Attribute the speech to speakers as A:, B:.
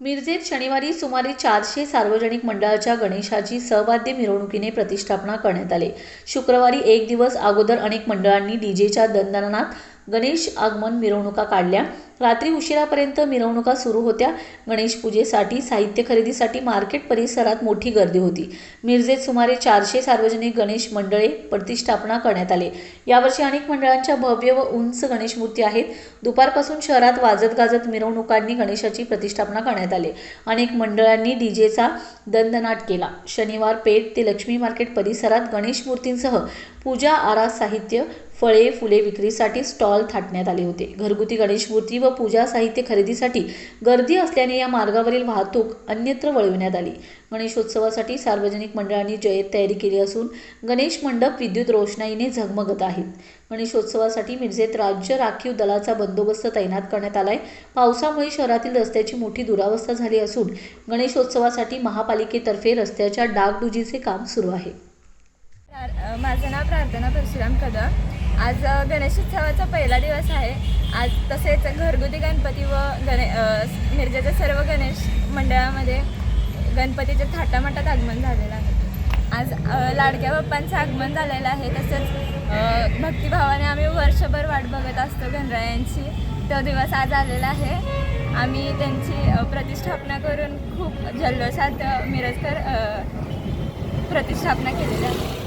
A: मिरजेत शनिवारी सुमारे चारशे सार्वजनिक मंडळाच्या गणेशाची सहवाद्य मिरवणुकीने प्रतिष्ठापना करण्यात आली. शुक्रवारी एक दिवस अगोदर अनेक मंडळांनी डीजेच्या दणदणात गणेश आगमन मिरवणुका काढल्या. रात्री उशिरापर्यंत मिरवणुका सुरू होत्या. गणेश पूजेसाठी साहित्य खरेदीसाठी मार्केट परिसरात मोठी गर्दी होती. मिरजेत सुमारे चारशे सार्वजनिक गणेश मंडळे प्रतिष्ठापना करण्यात आले. यावर्षी अनेक मंडळांच्या भव्य व उंच गणेश मूर्ती आहेत. दुपारपासून शहरात वाजत गाजत मिरवणुकांनी गणेशाची प्रतिष्ठापना करण्यात आली. अनेक मंडळांनी डीजेचा दंदनाट केला. शनिवार पेठ ते लक्ष्मी मार्केट परिसरात गणेश मूर्तींसह पूजा आरास साहित्य फळे फुले विक्रीसाठी स्टॉल थाटण्यात आले होते. घरगुती गणेश मूर्ती व पूजा साहित्य खरेदीसाठी गर्दी असल्याने या मार्गावरील वाहतूक अन्यत्र वळविण्यात आली. गणेशोत्सवासाठी सार्वजनिक मंडळांनी जय्यत तयारी केली असून गणेश मंडप विद्युत रोषणाईने झगमगत आहेत गणेशोत्सवासाठी मिरजेत राज्य राखीव दलाचा बंदोबस्त तैनात करण्यात आलाय. पावसामुळे शहरातील रस्त्याची मोठी दुरावस्था झाली असून गणेशोत्सवासाठी महापालिकेतर्फे रस्त्याच्या डागडुजीचे काम सुरू आहे.
B: माझं नाव प्रार्थना परशुराम कदम. आज गणेशोत्सवाचा पहिला दिवस आहे. आज तसेच घरगुती गणपती व गणे मिरजेच्या सर्व गणेश मंडळामध्ये गणपतीचे थाटामाटात आगमन झालेलं आहे. आज लाडक्या बाप्पांचं आगमन झालेलं आहे. तसंच भक्तिभावाने आम्ही वर्षभर वाट बघत असतो गणरायांची. तो दिवस आज आलेला आहे. आम्ही त्यांची प्रतिष्ठापना करून खूप जल्लोषात मिरजकर प्रतिष्ठापना केलेली आहे.